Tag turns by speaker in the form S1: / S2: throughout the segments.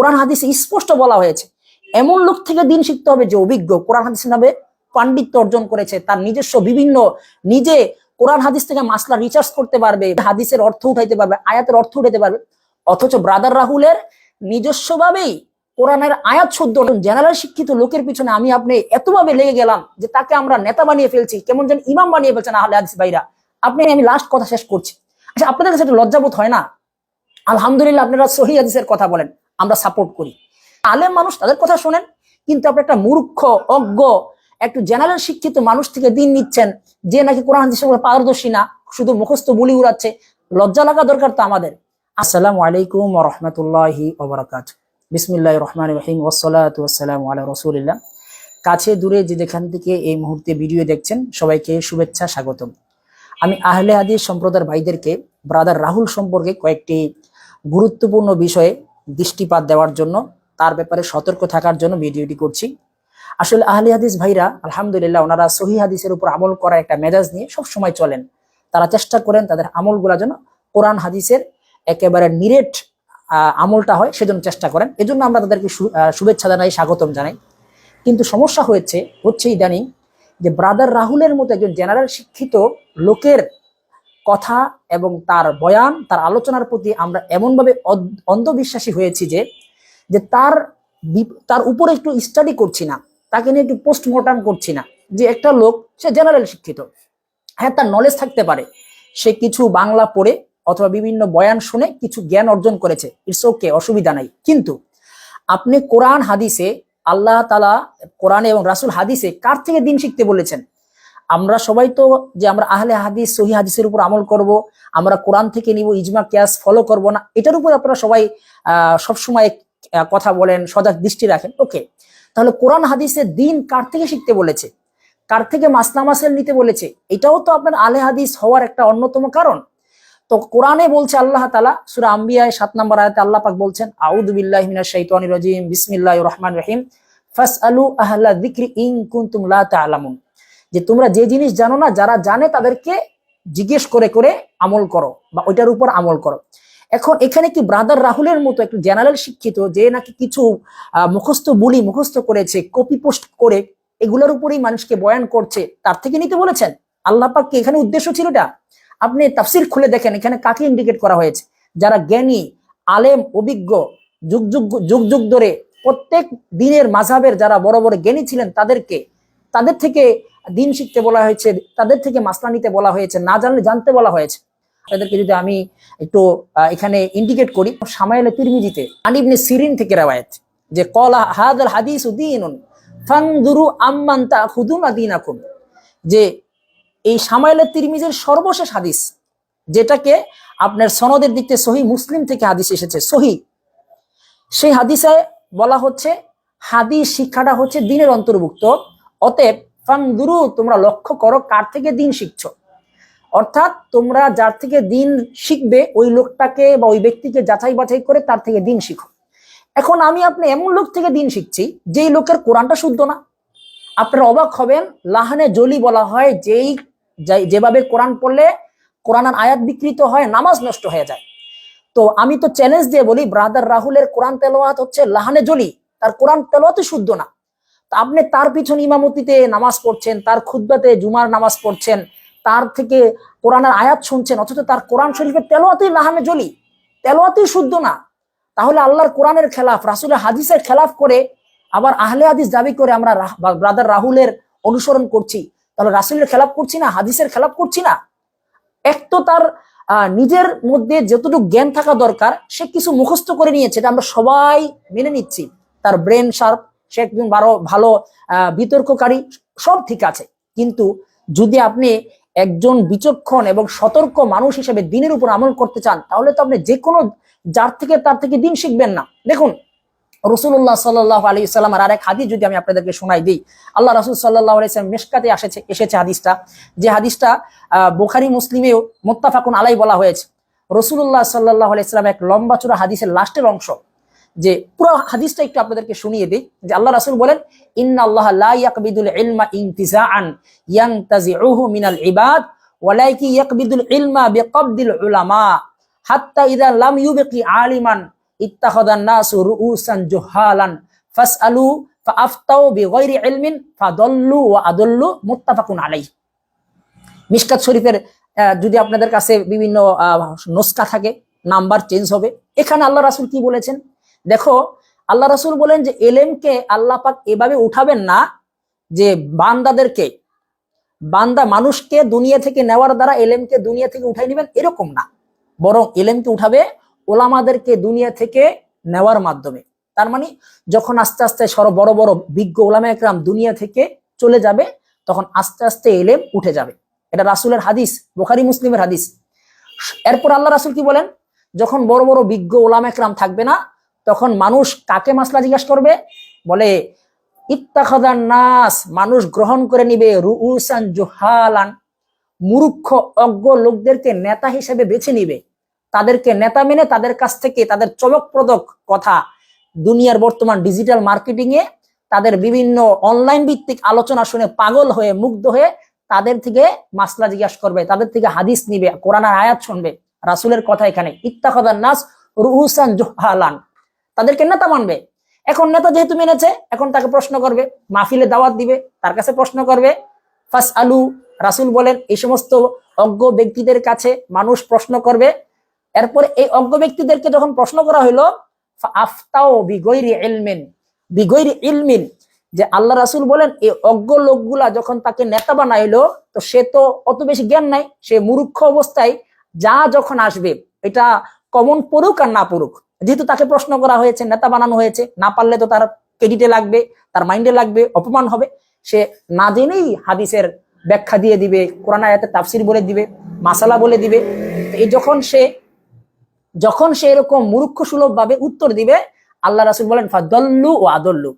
S1: কোরআন হাদিসে স্পষ্ট বলা হয়েছে, এমন লোক থেকে দিন শিখতে হবে যে অভিজ্ঞ। কোরআন হাদিস নামে পাণ্ডিত্য অর্জন করেছে, তার নিজস্ব বিভিন্ন, নিজে কোরআন হাদিস থেকে মাসলা রিচার্জ করতে পারবে, হাদিসের অর্থ উঠাইতে পারবে, আয়াতের অর্থ উঠাইতে পারবে। অথচ ব্রাদার রাহুলের নিজস্বভাবেই কোরআনের আয়াত শুদ্ধ জেনারেল শিক্ষিত লোকের পিছনে আমি আপনি এতভাবে লেগে গেলাম যে তাকে আমরা নেতা বানিয়ে ফেলছি, কেমন যেন ইমাম বানিয়ে ফেলছেন আহলে হাদিস ভাইরা। আপনি, আমি লাস্ট কথা শেষ করছি। আচ্ছা আপনাদের কাছে একটা লজ্জাবোধ হয় না? আলহামদুলিল্লাহ, আপনারা সহি হাদিসের কথা বলেন। আমরা সাপোর্ট করি। আলেম মানুষ তাদের কথা শোনেন, কিন্তু আপনি একটা মূর্খ, অজ্ঞ, একটু জেনারেল শিক্ষিত মানুষ থেকে দিন নিচ্ছেন, যে নাকি কোরআন পারদর্শী না, শুধু মুখস্থ বুলি উড়াচ্ছে, লজ্জা লাগা দরকার তো আমাদের। আসসালামু আলাইকুম রহমতুল্লাহি বিসমিল্লাহ রহমান রহিম ওসালাম আলা রসুলিল্লাহ। কাছে দূরে যে যেখান থেকে এই মুহূর্তে ভিডিও দেখছেন, সবাইকে শুভেচ্ছা স্বাগতম। আমি আহলে হাদিস সম্প্রদায়ের ভাইদেরকে ব্রাদার রাহুল সম্পর্কে কয়েকটি গুরুত্বপূর্ণ বিষয়ে দৃষ্টিপাত দেওয়ার জন্য, তার ব্যাপারে সতর্ক থাকার জন্য ভিডিওটি করছি। আসলে আহলে হাদিস ভাইরা, আলহামদুলিল্লাহ, ওনারা সহি হাদিসের উপর আমল করার একটা মেজাজ নিয়ে সব সময় চলেন। তারা চেষ্টা করেন তাদের আমলগুলা যেন কোরআন হাদিসের একেবারে নিরেট আমলটা হয়, সেজন্য চেষ্টা করেন। এজন্য আমরা তাদেরকে শুভেচ্ছা জানাই, স্বাগতম জানাই। কিন্তু সমস্যা হয়েছে, হচ্ছে ইদানিং যে ব্রাদার রাহুলের মতো একজন জেনারেল শিক্ষিত লোকের কথা এবং তার বয়ান, তার আলোচনার প্রতি আমরা এমনভাবে অন্ধবিশ্বাসী হয়েছি যে যে তার তার উপরে একটু স্টাডি করছি না, তাকে নিয়ে একটু পোস্টমর্টম করছি না। যে একটা লোক, সে জেনারেল শিক্ষিত হ্যাঁ তার নলেজ থাকতে পারে। সে কিছু বাংলা পড়ে অথবা বিভিন্ন বয়ান শুনে কিছু জ্ঞান অর্জন করেছে ইটস ওকে অসুবিধা নাই। কিন্তু আপনি কোরআন হাদিসে, আল্লাহ তালা কোরআনে এবং রাসুল হাদিসে কার থেকে দিন শিখতে বলেছেন? আমরা সবাই তো যে আমরা আহলে হাদিস, সহি হাদিসের উপর আমল করব, আমরা কোরআন থেকে নিব, ইজমা, ক্যাস ফলো করব না, এটার উপর আপনারা সবাই সবসময় কথা বলেন, সজাগ দৃষ্টি রাখেন। ওকে তাহলে কোরআন হাদিসে দিন কার থেকে শিখতে বলেছে? কার থেকে মাসলা নিতে বলেছে? এটাও তো আপনার আলে হাদিস হওয়ার একটা অন্যতম কারণ। তো কোরআনে বলছে আল্লাহ তালা সুরা আম্বিয়ায় সাত নম্বর আয়াতে আল্লাহ পাক বলছেন আউদুবিল্লাহ মিনাশ শাইতানির রাজিম, বিসমিল্লাহির রহমানির রহিম, ফাসআলু আহলা যিকরি ইন কুনতুম লা তা'লামুন যে তোমরা যে জিনিস জানো না, যারা জানে তাদেরকে জিজ্ঞেস করে করে আমল করো বা ওইটার উপর আমল করো। এখন এখানে কি ব্রাদার রাহুলের মতো একটু জেনারেল শিক্ষিত, যে নাকি কিছু মুখস্থ বুলি মুখস্থ করেছে কপি পোস্ট করে, এগুলোর উপরেই মানুষকে বয়ান করছে, তার থেকে নিতে বলেছেন? আল্লাহ পাক কি এখানে উদ্দেশ্য ছিল এটা? আপনি তাফসির খুলে দেখেন, এখানে কাকে ইন্ডিকেট করা হয়েছে? যারা জ্ঞানী, আলেম, অভিজ্ঞ, যুগ যুগ যুগ যুগ ধরে প্রত্যেক দিনের মাঝাবের যারা বড় বড় জ্ঞানী ছিলেন তাদেরকে, তাদের থেকে দিন শিখতে বলা হয়েছে, তাদের থেকে মাসলা নিতে বলা হয়েছে, না জানলে জানতে বলা হয়েছে। তাদেরকে যদি আমি একটু এখানে ইন্ডিকেট করি, সামাইলে তিরমিজিতে আনিবনে সিরিন থেকে রেওয়ায়ত, যে কলা হাদাল হাদিস উদ্দিনুন ফানদুরু আম্মান তাখুদুন আদিনাকুম যে এই সামাইলের তিরমিজের সর্বশেষ হাদিস, যেটাকে আপনার সনদের দিক থেকে সহি মুসলিম থেকে হাদিস এসেছে, সহি। সেই হাদিসে বলা হচ্ছে, হাদিস শিক্ষাটা হচ্ছে দিনের অন্তর্ভুক্ত, অতএব ফাংদুরু তোমরা লক্ষ্য করো কার থেকে দিন শিখছো। অর্থাৎ তোমরা যার থেকে দিন শিখবে, ওই লোকটাকে বা ওই ব্যক্তিকে যাচাই বাছাই করে তার থেকে দিন শিখো। এখন আমি আপনি এমন লোক থেকে দিন শিখছি, যেই লোকের কোরআনটা শুদ্ধ না। আপনারা অবাক হবেন, লাহানে জলি বলা হয়, যেই যেভাবে কোরআন পড়লে কোরআনের আয়াত বিকৃত হয়, নামাজ নষ্ট হয়ে যায়। তো আমি তো চ্যালেঞ্জ দিয়ে বলি ব্রাদার রাহুলের কোরআন তেলোয়াত হচ্ছে লাহানে জলি, তার কোরআন তেলাওয়াতই শুদ্ধ না। আপনি তার পিছন ইমামতিতে নামাজ পড়ছেন, তার খুদ্বাতে জুমার নামাজ পড়ছেন, তার থেকে কোরআনের আয়াত শুনছেন, অথচ তার কোরআন শরীফের তেলোয়াতেই লাহানে জলি তেলোয়াতেই শুদ্ধ না। তাহলে আল্লাহর কোরআনের খেলাফ, রাসুলের হাদিসের খেলাফ করে আবার আহলে হাদিস দাবি করে আমরা ব্রাদার রাহুলের অনুসরণ করছি। তাহলে রাসুলের খেলাফ করছি না, হাদিসের খেলাফ করছি না? এক তো তার নিজের মধ্যে যতটুকু জ্ঞান থাকা দরকার, সে কিছু মুখস্থ করে নিয়েছে, এটা আমরা সবাই মেনে নিচ্ছি। তার ব্রেন শার্প সে একজন ভালো ভালো বিতর্ককারী, সব ঠিক আছে। কিন্তু যদি আপনি একজন বিচক্ষণ এবং সতর্ক মানুষ হিসেবে দিনের উপর আমল করতে চান, তাহলে তো আপনি যে কোনো যার থেকে তার থেকে দিন শিখবেন না। দেখুন রসুল্লাহ সাল্লাহ আলী সাল্লাম আর এক হাদিস যদি আমি আপনাদেরকে শোনাই দিই। আল্লাহ রসুল সাল্লাহ আলাইসালাম মেশকাতে এসেছে এসেছে হাদিসটা, যে হাদিসটা বোখারি মুসলিমেও মোত্তাফাকুন আলাই বলা হয়েছে। রসুল্লাহ সাল্লাহ আলাইসালাম এক লম্বা চূড়া হাদিসের লাস্টের অংশ। যে পুরো হাদিসটা একটু আপনাদেরকে শুনিয়ে দিই, যে আল্লাহ রাসূল বলেন ইন্না আল্লাহ ইয়াকবিদুল ইলমা ইনতিজাআন ইয়ানতাজিউহু মিনাল ইবাদ, ওয়ালাইকি ইয়াকবিদুল ইলমা বিকবদিল উলামা, হাত্তা ইযা লাম ইউবকি আলিমান ইত্তাখাদান নাসু রুউসান জুহালান, ফাসআলু ফাআফতাউ বিগাইরি ইলমিন ফাদাল্লু ওয়া আদাল্লু মুত্তাফাকুন আলাইহি. মিশকাত শরীফের যদি আপনাদের কাছে বিভিন্ন নুসখা থাকে, নাম্বার চেঞ্জ হবে। এখানে আল্লাহ রাসূল কি বলেছেন? দেখো, আল্লাহ রাসূল বলেন যে, এলেমকে আল্লাহ পাক এভাবে উঠাবেন না যে বান্দাদেরকে। বান্দা মানুষকে দুনিয়া থেকে নেওয়ার দ্বারা এলেমকে দুনিয়া থেকে উঠাই নেবেন এরকম না। বরং এলেমকে উঠাবে ওলামাদেরকে দুনিয়া থেকে নেওয়ার মাধ্যমে। তার মানে যখন আস্তে আস্তে সর বড় বড় বিজ্ঞ ওলামা একরাম দুনিয়া থেকে চলে যাবে, তখন আস্তে আস্তে এলেম উঠে যাবে। এটা রাসূলের হাদিস, বোখারি মুসলিমের হাদিস। এরপর আল্লাহ রাসূল কি বলেন? যখন বড় বড় বিজ্ঞ ওলামা একরাম থাকবে না তখন মানুষ কাকে মাসলা জিজ্ঞাসা করবে? বলে, ইত্তাখাদান নাস, মানুষ গ্রহণ করে নিবে রুউসান জুহালান। মূর্খ, অজ্ঞ লোকদেরকে নেতা হিসেবে বেছে নিবে। তাদেরকে নেতা মেনে তাদের কাছ থেকে তাদের চমকপ্রদক কথা দুনিয়ার বর্তমান ডিজিটাল মার্কেটিং এ তাদের বিভিন্ন অনলাইন ভিত্তিক আলোচনা শুনে পাগল হয়ে, মুগ্ধ হয়ে তাদের থেকে মাসলা জিজ্ঞাসা করবে, তাদের থেকে হাদিস নিবে, কোরআনের আয়াত শুনবে। রাসুলের কথা এখানে, ইত্তাখাদান নাস রুউসান জুহালান। তাদেরকে নেতা মানবে। এখন নেতা যেহেতু মেনেছে, এখন তাকে প্রশ্ন করবে, মাহফিলে দাওয়াত দিবে, তার কাছে প্রশ্ন করবে ফাস আলু রাসুল বলেন, এই সমস্ত অজ্ঞ ব্যক্তিদের কাছে মানুষ প্রশ্ন করবে। এরপরে এই অজ্ঞ ব্যক্তিদেরকে যখন প্রশ্ন করা হইল আফতাও বিগৈরি ইলমিন বিগৈরি ইলমিন, যে আল্লাহ রাসুল বলেন, এই অজ্ঞ লোকগুলা যখন তাকে নেতা বানাইলো, তো সে তো অত বেশি জ্ঞান নাই, সে মূর্খ অবস্থায় যা যখন আসবে, এটা কমন পড়ুক আর না পড়ুক। যেহেতু তাকে প্রশ্ন করা হয়েছে, নেতা বানানো হয়েছে, না পারলে তো তার ক্রেডিটে লাগবে, তার মাইন্ডে লাগবে, অপমান হবে। সে না জেনেই হাদিসের ব্যাখ্যা দিয়ে দিবে, কোরআন আয়াতের তাফসির বলে দিবে, মাসালা বলে দিবে। এই যখন সে যখন সে এরকম মূর্খ সুলভ ভাবে উত্তর দিবে, আল্লাহ রাসুল বলেন, ফাদল্লু ও আদল্লু।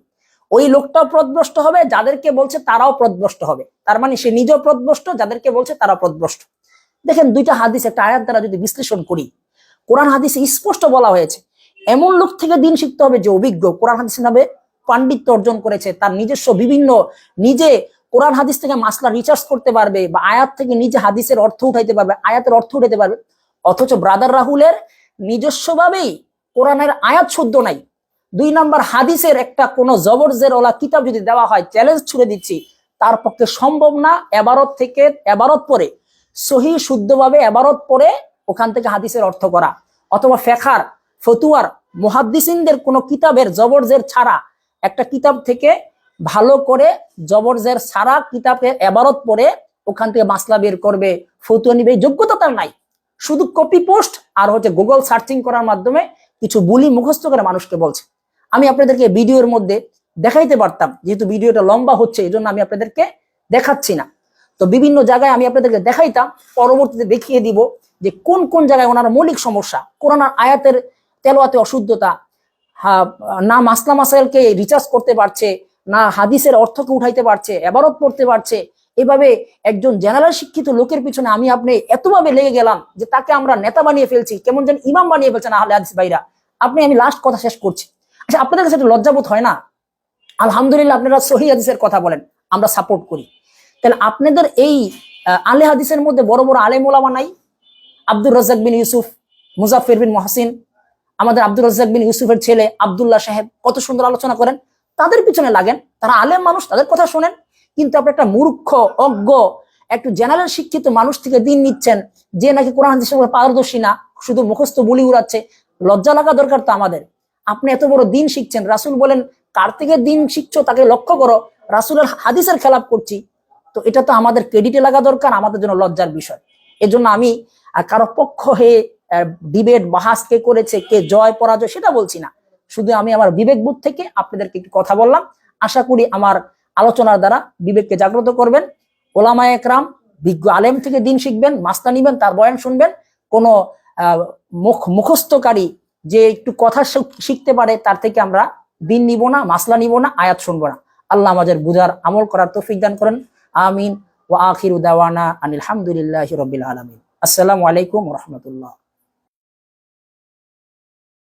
S1: ওই লোকটাও প্রদভ্রষ্ট হবে, যাদেরকে বলছে তারাও প্রদভ্রষ্ট হবে। তার মানে সে নিজেও প্রদভ্রষ্ট, যাদেরকে বলছে তারাও প্রদভ্রষ্ট। দেখেন দুইটা হাদিস, একটা আয়াত দ্বারা যদি বিশ্লেষণ করি, কোরআন হাদিসে স্পষ্ট বলা হয়েছে এমন লোক থেকে দিন শিখতে হবে যে অভিজ্ঞ। কোরআন হাদিস নামে পাণ্ডিত্য অর্জন করেছে, তার নিজস্ব বিভিন্ন, নিজে কোরআন হাদিস থেকে মাসলা রিচার্জ করতে পারবে বা আয়াত থেকে নিজে হাদিসের অর্থ উঠাইতে পারবে, আয়াতের অর্থ উঠাইতে পারবে। অথচ ব্রাদার রাহুলের নিজস্বভাবেই কোরআনের আয়াত শুদ্ধ নাই। দুই নাম্বার হাদিসের একটা কোন ওলা কিতাব যদি দেওয়া হয় চ্যালেঞ্জ ছুড়ে দিচ্ছি, তার পক্ষে সম্ভব না এবারত থেকে এবারত পরে, সহি শুদ্ধভাবে এবারত পরে ওখান থেকে হাদিসের অর্থ করা। অথবা ফেখার ফতুয়ার মুহাদ্দিসিনদের কোনো কিতাবের জবরজের ছাড়া, একটা কিতাব থেকে ভালো করে জবরজের ছাড়া কিতাবের এবারত পরে ওখান থেকে মাসলা বের করবে, ফতুয়া নিবে, যোগ্যতা তার নাই। শুধু কপি পোস্ট আর হচ্ছে গুগল সার্চিং করার মাধ্যমে কিছু বুলি মুখস্থ করে মানুষকে বলছে। আমি আপনাদেরকে ভিডিওর মধ্যে দেখাইতে পারতাম, যেহেতু ভিডিওটা লম্বা হচ্ছে এই জন্য আমি আপনাদেরকে দেখাচ্ছি না। তো বিভিন্ন জায়গায় আমি আপনাদেরকে দেখাইতাম, পরবর্তীতে দেখিয়ে দিব যে কোন কোন জায়গায় ওনার মৌলিক সমস্যা, কোরআন আয়াতের তেলোয়াতে অশুদ্ধতা না মাসলা মাসাইলকে রিচার্জ করতে পারছে, না হাদিসের অর্থকে উঠাইতে পারছে এবারত পড়তে পারছে, এভাবে একজন জেনারেল শিক্ষিত লোকের পিছনে আমি আপনি এতভাবে লেগে গেলাম যে তাকে আমরা নেতা বানিয়ে ফেলছি, কেমন যেন ইমাম বানিয়ে ফেলছেন আহলে হাদিস ভাইরা আপনি, আমি লাস্ট কথা শেষ করছি। আচ্ছা আপনাদের কাছে একটা লজ্জাবোধ হয় না? আলহামদুলিল্লাহ, আপনারা সহি হাদিসের কথা বলেন, আমরা সাপোর্ট করি। তাহলে আপনাদের এই আলে হাদিসের মধ্যে বড় বড় আলেম ওলামা নাই? আব্দুর রাজাক বিন ইউসুফ মুজাফির বিন মহসিন আমাদের আব্দুর রাজ্জাক বিন ইউসুফের ছেলে আব্দুল্লাহ সাহেব কত সুন্দর আলোচনা করেন, তাদের পিছনে লাগেন, তারা আলেম মানুষ, তাদের কথা শোনেন। কিন্তু আপনি একটা মূর্খ, অজ্ঞ, একটু জেনারেল শিক্ষিত মানুষ থেকে দিন নিচ্ছেন, যে নাকি কোরআন পারদর্শী না, শুধু মুখস্থ বুলি উড়াচ্ছে, লজ্জা লাগা দরকার তো আমাদের। আপনি এত বড় দিন শিখছেন, রাসূল বলেন, কার থেকে দিন শিখছো তাকে লক্ষ্য করো, রাসূলের হাদিসের খেলাপ করছি। তো এটা তো আমাদের ক্রেডিটে লাগা দরকার, আমাদের জন্য লজ্জার বিষয়। এজন্য আমি কারও পক্ষ হয়ে ডিবেট বাহাস কে করেছে, কে জয়, পরাজয় সেটা বলছি না। শুধু আমি আমার বিবেক বিবেকবোধ থেকে আপনাদেরকে একটু কথা বললাম। আশা করি আমার আলোচনার দ্বারা বিবেককে জাগ্রত করবেন। ওলামা একরাম, বিজ্ঞ আলেম থেকে দিন শিখবেন মাস্তা নিবেন, তার বয়ান শুনবেন। কোনো মুখ, মুখস্থকারী যে একটু কথা শিখতে পারে, তার থেকে আমরা দিন নিব না, মাসলা নিব না, আয়াত শুনব না। আল্লাহ আমাদের বুঝার, আমল করার তৌফিক দান করেন। আমিন। ওয়া আখিরু দাওয়ানা আনিল রাব্বিল আলামিন। আসসালামু আলাইকুম রাহমাতুল্লাহ।